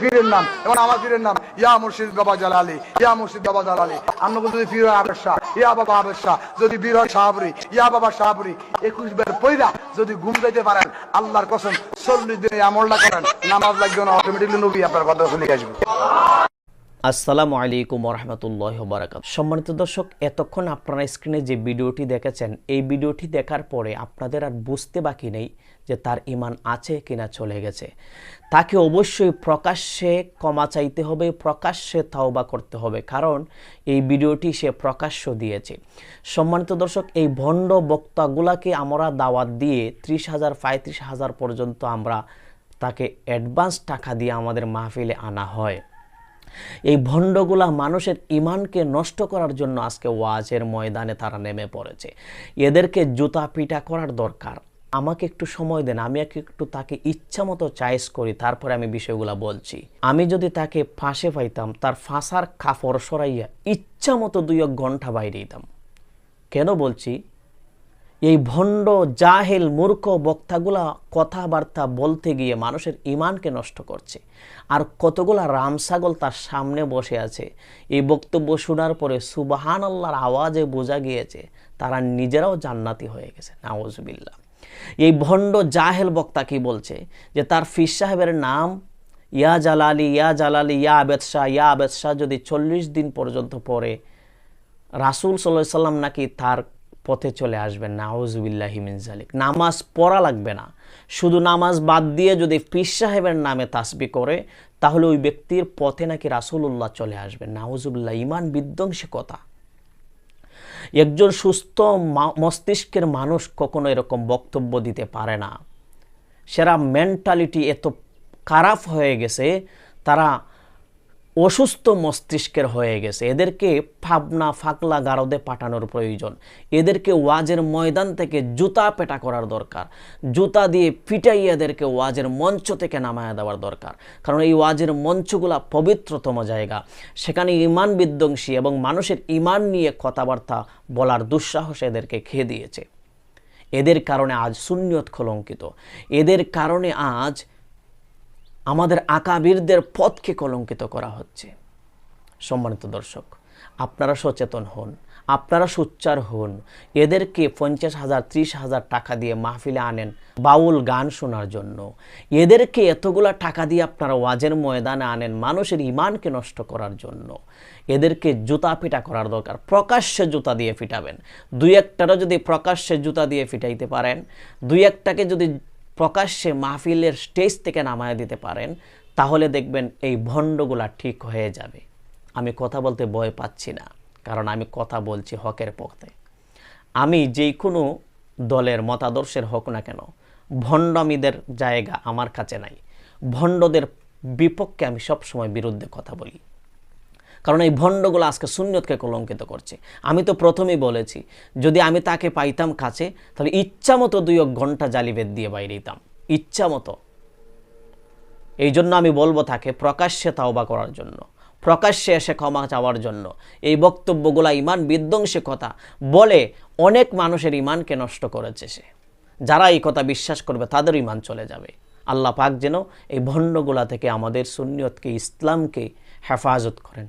পীরের নাম। এবং আমার পীরের নাম, ইয়া মুর্শিদ বাবা জালালি, ইয়া মুর্শিদ বাবা জালালি। আমরা যদি পীর আবেদ শাহ, ইয়া বাবা আবেদ শাহ। যদি বীর হয় সাহাবরি, ইয়া বাবা সাহাবরি। একুশ বার পয়রা যদি ঘুম যাইতে পারেন, আল্লাহর কসম, চল্লিশ দিনে আমলটা করেন, নামাজ লাগবে না অটোমেটিকলি নবী আপনার কথা শুনে আসবে। আসসালামু আলাইকুম রহমতুল্লাহ বারাকাত সম্মানিত দর্শক, এতক্ষণ আপনারা স্ক্রিনে যে ভিডিওটি দেখেছেন, এই ভিডিওটি দেখার পরে আপনাদের আর বুঝতে বাকি নেই যে তার ইমান আছে কিনা চলে গেছে। তাকে অবশ্যই প্রকাশ্যে ক্ষমা চাইতে হবে, প্রকাশ্যে তাওবা করতে হবে, কারণ এই ভিডিওটি সে প্রকাশ্য দিয়েছে। সম্মানিত দর্শক, এই ভণ্ড বক্তাগুলাকে আমরা দাওয়াত দিয়ে ত্রিশ হাজার, পঁয়ত্রিশ হাজার পর্যন্ত আমরা তাকে অ্যাডভান্স টাকা দিয়ে আমাদের মাহফিলে আনা হয়। এই ভণ্ডগুলা মানুষের ইমানকে নষ্ট করার জন্য আজকে ওয়াজের ময়দানে তারা নেমে পড়েছে। এদেরকে জুতা পিটা করার দরকার। আমাকে একটু সময় দেন, আমি একটু তাকে ইচ্ছা মতো চয়েস করি, তারপরে আমি বিষয়গুলো বলছি। আমি যদি তাকে ফাঁসে পাইতাম, তার ফাঁসার কাপড় সরাইয়া ইচ্ছা মতো দুই এক ঘণ্টা বাইরে দিতাম। কেন বলছি? এই ভণ্ড, জাহেল, মূর্খ বক্তাগুলা কথাবার্তা বলতে গিয়ে মানুষের ইমানকে নষ্ট করছে। আর কতগুলা রামসাগল তার সামনে বসে আছে। এই বক্তব্য শোনার পরে সুবাহান আল্লাহর আওয়াজে বোঝা গিয়েছে, তারা নিজেরাও জান্নাতি হয়ে গেছে। নাওজবিল্লা এই ভণ্ড, জাহেল বক্তা কি বলছে? যে তার ফির সাহেবের নাম, ইয়া জালালি ইয়া জালালি, ইয়া আবেদ শাহ, ইয়া আবেদ শাহ যদি চল্লিশ দিন পর্যন্ত পরে রাসুল সাল্লাহ সাল্লাম নাকি তার পথে চলে আসবেন, নাউজুবিল্লাহি মিন জালিক নামাজ পড়া লাগবে না। শুধু নামাজ বাদ দিয়ে যদি পীর সাহেবের নামে তাসবি করে, তাহলে ওই ব্যক্তির পথে নাকি রাসুলুল্লাহ চলে আসবেন। নাউজুবিল্লাহ ইমান বিধ্বংসী কথা একজন সুস্থ মস্তিষ্কের মানুষ কখনো এরকম বক্তব্য দিতে পারে না। সেরা মেন্টালিটি এত খারাপ হয়ে গেছে, তারা অসুস্থ মস্তিষ্কের হয়ে গেছে। এদেরকে ফাবনা, ফাকলা, গারদে পাঠানোর প্রয়োজন। এদেরকে ওয়াজের ময়দান থেকে জুতা পেটা করার দরকার। জুতা দিয়ে পিটাই এদেরকে ওয়াজের মঞ্চ থেকে নামায়া দেওয়ার দরকার। কারণ এই ওয়াজের মঞ্চগুলা পবিত্রতম জায়গা। সেখানে ইমান বিধ্বংসী এবং মানুষের ইমান নিয়ে কথাবার্তা বলার দুঃসাহস এদেরকে খেয়ে দিয়েছে। এদের কারণে আজ শূন্যত কলঙ্কিত এদের কারণে আজ আমাদের আকাবিরদের পথকে কলঙ্কিত করা হচ্ছে। সম্মানিত দর্শক, আপনারা সচেতন হন, আপনারা সোচ্চার হন। এদেরকে পঞ্চাশ হাজার, ত্রিশ হাজার টাকা দিয়ে মাহফিলে আনেন বাউল গান শোনার জন্য। এদেরকে এতগুলা টাকা দিয়ে আপনারা ওয়াজের ময়দানে আনেন মানুষের ইমানকে নষ্ট করার জন্য। এদেরকে জুতা পিটা করার দরকার, প্রকাশ্যে জুতা দিয়ে ফিটাবেন। দুই একটারও যদি প্রকাশ্যে জুতা দিয়ে ফিটাইতে পারেন, দুই একটাকে যদি প্রকাশ্যে মাহফিলের স্টেজ থেকে নামায় দিতে পারেন, তাহলে দেখবেন এই ভণ্ডগুলা ঠিক হয়ে যাবে। আমি কথা বলতে ভয় পাচ্ছি না, কারণ আমি কথা বলছি হকের পথে আমি যেই কোনো দলের মতাদর্শের হোক না কেন, ভণ্ডামীদের জায়গা আমার কাছে নাই। ভণ্ডদের বিপক্ষে আমি সবসময় বিরুদ্ধে কথা বলি। কারণ এই ভণ্ডগুলো আজকে শূন্যতকে কলঙ্কিত করছে। আমি তো প্রথমেই বলেছি, যদি আমি তাকে পাইতাম কাছে, তাহলে ইচ্ছা মতো দুই এক ঘণ্টা জালিবেদ দিয়ে বাইরে দিতাম। ইচ্ছা মতো। এই জন্য আমি বলব তাকে, প্রকাশ্যে তাওবা করার জন্য, প্রকাশ্যে এসে ক্ষমা চাওয়ার জন্য। এই বক্তব্যগুলা ইমান বিধ্বংসী কথা। বলে অনেক মানুষের ইমানকে নষ্ট করেছে সে। যারা এই কথা বিশ্বাস করবে, তাদের ইমান চলে যাবে। আল্লাহ পাক যেন এই ভণ্ডগুলা থেকে আমাদের সুন্নিয়তকে, ইসলামকে হেফাজত করেন।